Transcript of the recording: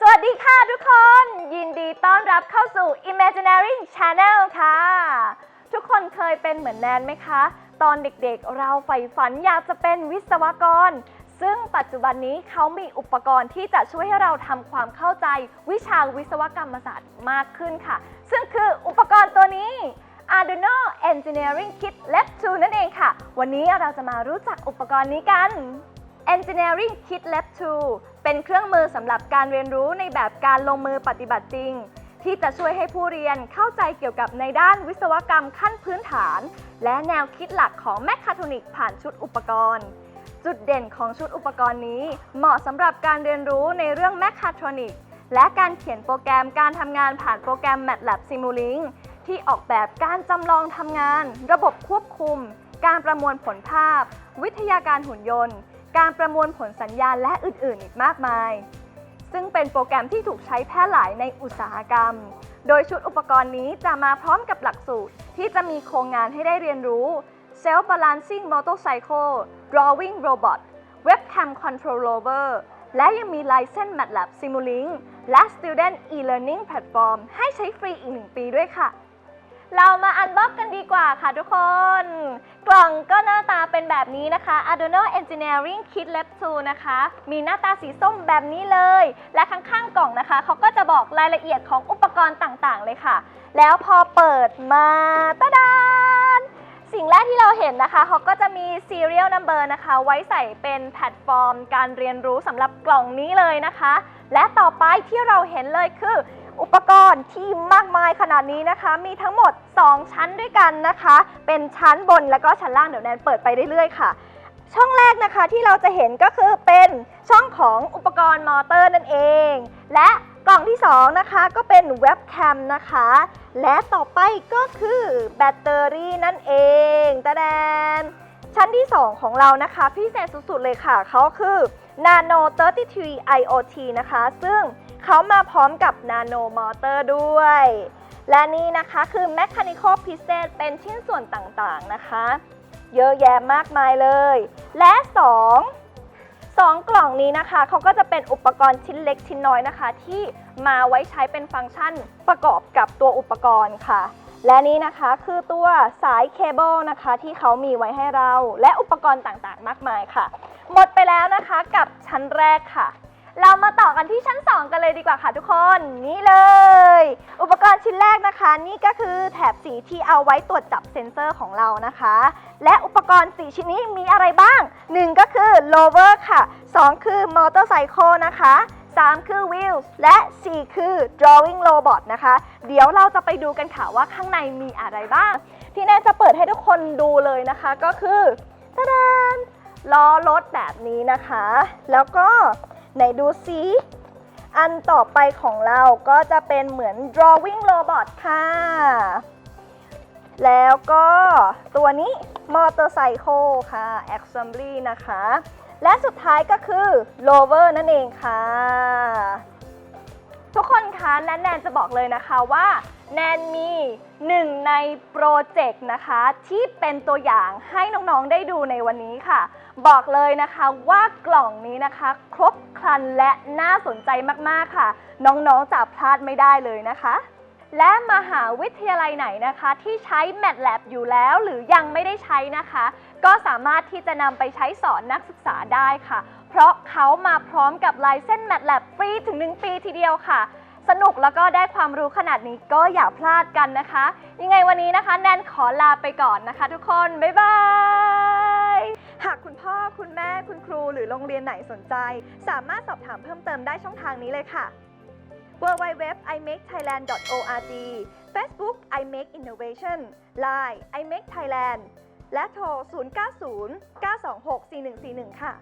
สวัสดีค่ะทุกคน ยินดีต้อนรับเข้าสู่ Imaginary Channel ค่ะ ทุกคนเคยเป็นเหมือนแนนไหมคะ ตอนเด็กๆเราใฝ่ฝันอยากจะเป็นวิศวกร ซึ่งปัจจุบันนี้เขามีอุปกรณ์ที่จะช่วยให้เราทำความเข้าใจวิชาวิศวกรรมศาสตร์มากขึ้นค่ะ ซึ่งคืออุปกรณ์ตัวนี้ Arduino Engineering Kit Lab 2 นั่นเองค่ะ วันนี้เราจะมารู้จักอุปกรณ์นี้กัน Engineering Kit Lab 2 เป็นเครื่องมือสำหรับการเรียนรู้ในแบบการลงมือปฏิบัติจริง ที่จะช่วยให้ผู้เรียนเข้าใจเกี่ยวกับในด้านวิศวกรรมขั้นพื้นฐาน และแนวคิดหลักของแมคคาทรอนิกผ่านชุดอุปกรณ์ จุดเด่นของชุดอุปกรณ์นี้ เหมาะสำหรับการเรียนรู้ในเรื่องแมคคาทรอนิกและการเขียนโปรแกรมการทำงานผ่านโปรแกรม MATLAB Simulink ที่ออกแบบการจำลองทำงาน ระบบควบคุม การประมวลผลภาพ วิทยาการหุ่นยนต์ การประมวลผลสัญญาณและอื่นๆ อีกมากมาย ซึ่งเป็นโปรแกรมที่ถูกใช้แพร่หลายในอุตสาหกรรม โดยชุดอุปกรณ์นี้จะมาพร้อมกับหลักสูตร ที่จะมีโครงงานให้ได้เรียนรู้ Self Balancing Motorcycle Drawing Robot Webcam Control Rover และยังมี License MATLAB Simulink และ Student e-learning platform ให้ใช้ฟรีอีก 1 ปีด้วยค่ะ เรามาอันบ็อกกันดีกว่าค่ะทุกคน กล่องก็หน้าตาเป็นแบบนี้นะคะ Arduino Engineering Kit Lab 2นะคะ มีหน้าตาสีส้มแบบนี้เลย และข้างๆกล่องนะคะเขาก็จะบอกรายละเอียดของอุปกรณ์ต่างๆ เลยค่ะ แล้วพอเปิดมาตะดานสิ่งแรกที่เราเห็นนะคะ เขาก็จะมี serial number นะคะ ไว้ใส่เป็นแพลตฟอร์ม การเรียนรู้สำหรับกล่องนี้เลยนะคะ และต่อไปที่เราเห็นเลยคือ อุปกรณ์ที่มากมายขนาดนี้นะคะ มีทั้งหมด 2 ชั้นด้วยกันนะคะ เป็นชั้นบนแล้วก็ชั้นล่างเดี๋ยวแนนเปิดไปเรื่อยๆค่ะ ช่องแรกนะคะที่เราจะเห็นก็คือเป็นช่องของอุปกรณ์มอเตอร์นั่นเอง และกล่องที่ 2 นะคะ ก็เป็นเว็บแคมนะคะ และต่อไปก็คือแบตเตอรี่นั่นเองตะแดนชั้นที่ 2 ของเรานะคะ พิเศษสุดๆเลยค่ะ เขาคือ Nano 33 IoT นะคะ ซึ่ง เขามาพร้อมกับ Nano Motor ด้วย และนี่นะคะคือ Mechanical Pieces เป็นชิ้นส่วนต่างๆนะคะ เยอะแยะมากมายเลย และ 2 2 กล่องนี้นะคะเขาก็จะเป็นอุปกรณ์ชิ้นเล็กชิ้นน้อยนะคะ ที่มาไว้ใช้เป็นฟังก์ชันประกอบกับตัวอุปกรณ์ค่ะ และนี่นะคะคือตัวสายเคเบิลนะคะ ที่เขามีไว้ให้เรา และอุปกรณ์ต่างๆ มากมายค่ะ หมดไปแล้วนะคะกับชั้นแรกค่ะ ต่อกันที่ชั้น 2 กันเลยดีกว่าค่ะทุกคนนี่เลย อุปกรณ์ชิ้นแรกนะคะ นี่ก็คือแถบสีที่เอาไว้ตรวจจับเซ็นเซอร์ของเรานะคะ และอุปกรณ์สีชิ้นนี้มีอะไรบ้าง 1 ก็คือ lower ค่ะ 2 คือ motorcycle นะคะ 3 คือ wheels และ 4 คือ drawing robot นะคะ เดี๋ยวเราจะไปดูกันค่ะว่าข้างในมีอะไรบ้าง ที่แน่จะเปิดให้ทุกคนดูเลยนะคะก็คือตะดานล้อรถแบบนี้นะคะ แล้วก็ ไหนดูซิอันต่อไปของเราก็จะเป็นเหมือน drawing robot ค่ะ แล้วก็ตัวนี้ motorcycle ค่ะ assembly นะคะ และสุดท้ายก็คือ rover นั่นเองค่ะ ทุกคนคะแนนแนนจะบอกเลยนะคะว่าแนนมีหนึ่งในโปรเจกต์นะคะ ที่เป็นตัวอย่างให้น้องๆได้ดูในวันนี้ค่ะ บอกเลยนะคะว่ากล่องนี้นะคะ ครบครันและน่าสนใจมากๆค่ะ น้องๆจะพลาดไม่ได้เลยนะคะ และมหาวิทยาลัยไหนนะคะ ที่ใช้ MATLAB อยู่แล้วหรือยังไม่ได้ใช้นะคะ ก็สามารถที่จะนำไปใช้สอนนักศึกษาได้ค่ะ เพราะเขามาพร้อมกับลายเส้น MATLAB ฟรีถึง 1 ปีทีเดียวค่ะ สนุกแล้วก็ได้ความรู้ขนาดนี้ก็อย่าพลาดกันนะคะ ยังไงวันนี้นะคะ แนนขอลาไปก่อนนะคะ ทุกคน บ๊ายบายหากคุณพ่อคุณแม่คุณครูหรือโรงเรียนไหนสนใจ สามารถสอบถามเพิ่มเติมได้ช่องทางนี้เลยค่ะ www.imakethailand.org Facebook iMake Innovation Line iMake Thailand และโทร 090 926 4141 ค่ะ